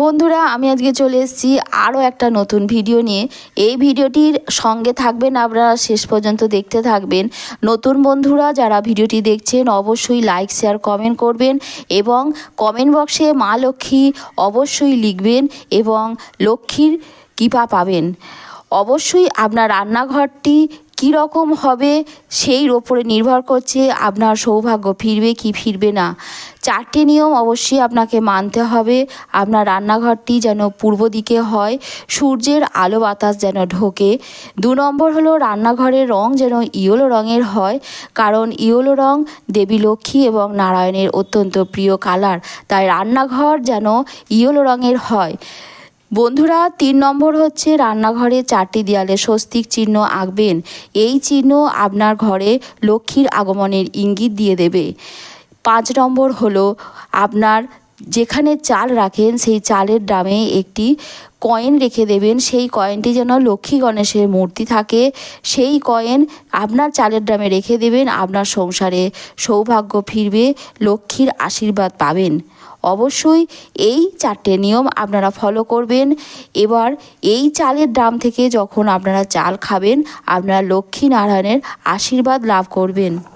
বন্ধুরা, আমি আজকে চলে এসেছি আরও একটা নতুন ভিডিও নিয়ে। এই ভিডিওটির সঙ্গে থাকবেন আপনারা, শেষ পর্যন্ত দেখতে থাকবেন। নতুন বন্ধুরা, যারা ভিডিওটি দেখছেন, অবশ্যই লাইক, শেয়ার, কমেন্ট করবেন এবং কমেন্ট বক্সে মা লক্ষ্মী অবশ্যই লিখবেন এবং লক্ষ্মীর কৃপা পাবেন। অবশ্যই আপনার রান্নাঘরটি কী রকম হবে সেই ওপরে নির্ভর করছে আপনার সৌভাগ্য। ফিরবে কি ফিরবে না। চারটে নিয়ম অবশ্যই আপনাকে মানতে হবে। আপনার রান্নাঘরটি যেন পূর্ব দিকে হয়, সূর্যের আলো বাতাস যেন ঢোকে। দু নম্বর হলো রান্নাঘরের রং যেন ইয়েলো রঙের হয়, কারণ ইয়েলো রং দেবী লক্ষ্মী এবং নারায়ণের অত্যন্ত প্রিয় কালার। তাই রান্নাঘর যেন ইয়েলো রঙের হয়। বন্ধুরা, তিন নম্বর হচ্ছে রান্নাঘরে চারটি দেয়ালে স্বস্তিক চিহ্ন আঁকবেন। এই চিহ্ন আপনার ঘরে লক্ষ্মীর আগমনের ইঙ্গিত দিয়ে দেবে। পাঁচ নম্বর হলো আপনার যেখানে চাল রাখেন, সেই চালের ড্রামে একটি কয়েন রেখে দেবেন। সেই কয়েনটি যেন লক্ষ্মী গণেশের মূর্তি থাকে, সেই কয়েন আপনার চালের ড্রামে রেখে দেবেন, আপনার সংসারে সৌভাগ্য ফিরবে, লক্ষ্মীর আশীর্বাদ পাবেন। অবশ্যই এই চারটে নিয়ম আপনারা ফলো করবেন। এবার এই চালের ড্রাম থেকে যখন আপনারা চাল খাবেন, আপনারা লক্ষ্মী নারায়ণের আশীর্বাদ লাভ করবেন।